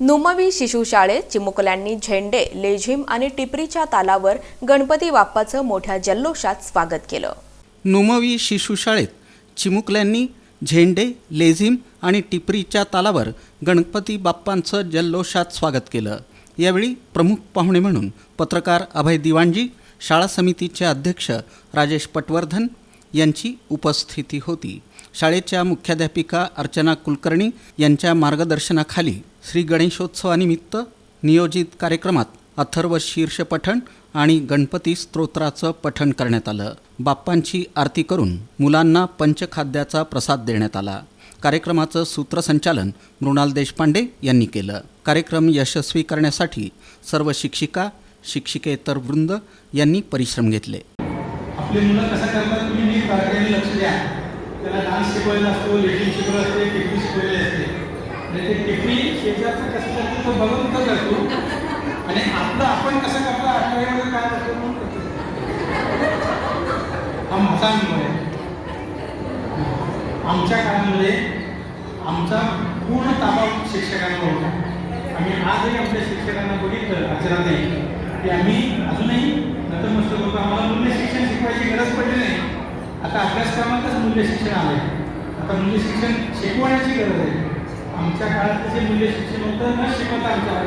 नुमवी शिशुशाळेत चिमुकल्यांनी झेंडे लेझिम आणि टिपरीच्या तालावर गणपती बाप्पाचं मोठ्या जल्लोषात स्वागत केलं. नुमवी शिशुशाळेत चिमुकल्यांनी झेंडे लेझिम आणि टिपरीच्या तालावर गणपती बाप्पांचं जल्लोषात स्वागत केलं. यावेळी प्रमुख पाहुणे म्हणून पत्रकार अभय दिवाणजी शाळा समितीचे अध्यक्ष राजेश पटवर्धन यांची उपस्थिती होती. शाळेच्या मुख्याध्यापिका अर्चना कुलकर्णी यांच्या मार्गदर्शनाखाली श्री गणेशोत्सवानिमित्त नियोजित कार्यक्रमात अथर्व शीर्ष पठण आणि गणपती स्तोत्राचं पठण करण्यात आलं. बाप्पांची आरती करून मुलांना पंचखाद्याचा प्रसाद देण्यात आला. कार्यक्रमाचं सूत्रसंचालन मृणाल देशपांडे यांनी केलं. कार्यक्रम यशस्वी करण्यासाठी सर्व शिक्षिका शिक्षिकेतर वृंद यांनी परिश्रम घेतले. आपली मुलं कसं करतात तुम्ही नीट बारकाईने लक्ष द्या. त्याला डान्स शिकवायला असतो लेखिन शिकवलं असते टिपरी शिकवलेली असते. आणि ते टिपरी शेजारचं कसं करतो तो बघून तर करतो. आणि आपलं आपण कसं करतो आठवड्यामध्ये काय करतो म्हणून करतो. हा माझा अनुभव आहे. आमच्या काळामध्ये आमचा पूर्ण ताबा शिक्षकांना होता. आम्ही आजही आमच्या शिक्षकांना बघितलं आचरात नाही की आम्ही अजूनही नतमस्तक होतो आम्हाला मूल्य शिक्षण शिकवायची गरज पडली नाही आता अभ्यासक्रमातच मूल्य शिक्षण आले आता मूल्य शिक्षण शिकवण्याची गरज आहे. आमच्या काळात तसे मूल्य शिक्षण होतं न शिकवता आमच्या